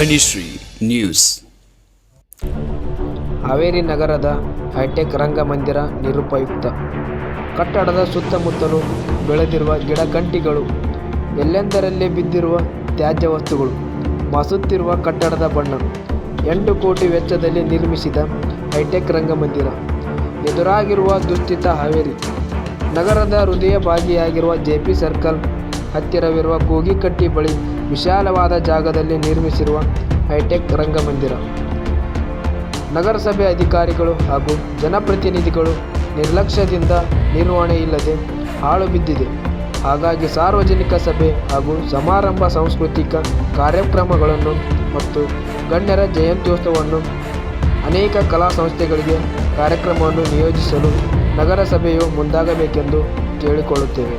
ಧನಿಶ್ರೀ news. Haveri ನಗರದ high tech ರಂಗಮಂದಿರ ನಿರುಪಯುಕ್ತ. ಕಟ್ಟಡದ ಸುತ್ತಮುತ್ತಲು ಬೆಳೆದಿರುವ ಗಿಡಗಂಟಿಗಳು ಎಲ್ಲೆಂದರಲ್ಲೇ ಬಿದ್ದಿರುವ ತ್ಯಾಜ್ಯ ವಸ್ತುಗಳು, ಮಸುತ್ತಿರುವ ಕಟ್ಟಡದ ಬಣ್ಣ, ಎಂಟು ಕೋಟಿ ವೆಚ್ಚದಲ್ಲಿ ನಿರ್ಮಿಸಿದ ಹೈಟೆಕ್ ರಂಗಮಂದಿರ, ಎದುರಾಗಿರುವ ದುಸ್ಥಿತ ಹಾವೇರಿ. ನಗರದ ಹೃದಯ ಭಾಗಿಯಾಗಿರುವ ಜೆ ಪಿ ಸರ್ಕಲ್ ಹತ್ತಿರವಿರುವ ಕೂಗಿಕಟ್ಟಿ ಬಳಿ ವಿಶಾಲವಾದ ಜಾಗದಲ್ಲಿ ನಿರ್ಮಿಸಿರುವ ಹೈಟೆಕ್ ರಂಗಮಂದಿರ. ನಗರಸಭೆ ಅಧಿಕಾರಿಗಳು ಹಾಗೂ ಜನಪ್ರತಿನಿಧಿಗಳು ನಿರ್ಲಕ್ಷ್ಯದಿಂದ ನಿರ್ವಹಣೆ ಇಲ್ಲದೆ ಹಾಳು ಬಿದ್ದಿದೆ. ಹಾಗಾಗಿ ಸಾರ್ವಜನಿಕ ಸಭೆ ಹಾಗೂ ಸಮಾರಂಭ ಸಾಂಸ್ಕೃತಿಕ ಕಾರ್ಯಕ್ರಮಗಳನ್ನು ಮತ್ತು ಗಣ್ಯರ ಜಯಂತ್ಯೋತ್ಸವವನ್ನು ಅನೇಕ ಕಲಾ ಸಂಸ್ಥೆಗಳಿಗೆ ಕಾರ್ಯಕ್ರಮವನ್ನು ನಿಯೋಜಿಸಲು ನಗರಸಭೆಯು ಮುಂದಾಗಬೇಕೆಂದು ಕೇಳಿಕೊಳ್ಳುತ್ತೇವೆ.